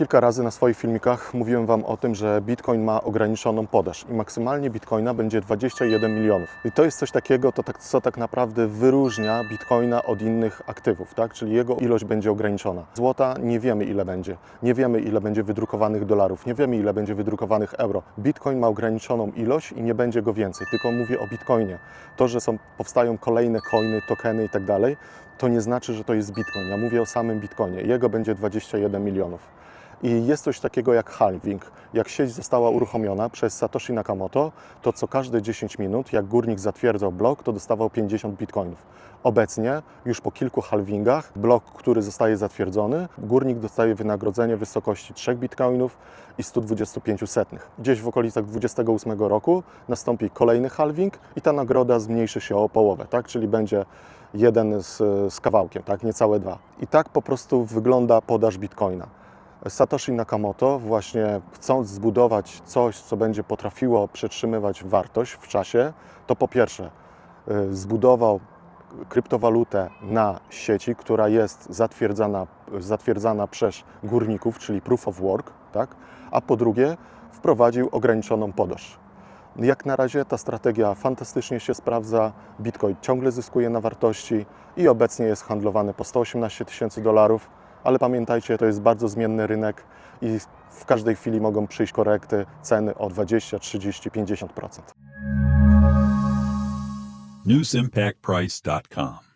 Kilka razy na swoich filmikach mówiłem Wam o tym, że Bitcoin ma ograniczoną podaż i maksymalnie Bitcoina będzie 21 milionów. I to jest coś takiego, to tak, co tak naprawdę wyróżnia Bitcoina od innych aktywów, tak? czyli jego ilość będzie ograniczona. Złota nie wiemy ile będzie, nie wiemy ile będzie wydrukowanych dolarów, nie wiemy ile będzie wydrukowanych euro. Bitcoin ma ograniczoną ilość i nie będzie go więcej, tylko mówię o Bitcoinie. To, że są, powstają kolejne coiny, tokeny i tak to nie znaczy, że to jest Bitcoin. Ja mówię o samym Bitcoinie. Jego będzie 21 milionów. I jest coś takiego jak halving. Jak sieć została uruchomiona przez Satoshi Nakamoto, to co każde 10 minut, jak górnik zatwierdzał blok, to dostawał 50 bitcoinów. Obecnie, już po kilku halvingach, blok, który zostaje zatwierdzony, górnik dostaje wynagrodzenie w wysokości 3 bitcoinów i 125 setnych. Gdzieś w okolicach 28 roku nastąpi kolejny halving i ta nagroda zmniejszy się o połowę, tak? czyli będzie jeden z, z kawałkiem, tak? niecałe dwa. I tak po prostu wygląda podaż bitcoina. Satoshi Nakamoto, właśnie chcąc zbudować coś, co będzie potrafiło przetrzymywać wartość w czasie, to po pierwsze y, zbudował kryptowalutę na sieci, która jest zatwierdzana, zatwierdzana przez górników, czyli proof of work, tak? a po drugie wprowadził ograniczoną podaż. Jak na razie ta strategia fantastycznie się sprawdza. Bitcoin ciągle zyskuje na wartości i obecnie jest handlowany po 118 tysięcy dolarów, ale pamiętajcie, to jest bardzo zmienny rynek i w każdej chwili mogą przyjść korekty ceny o 20, 30, 50%. newsimpactprice.com.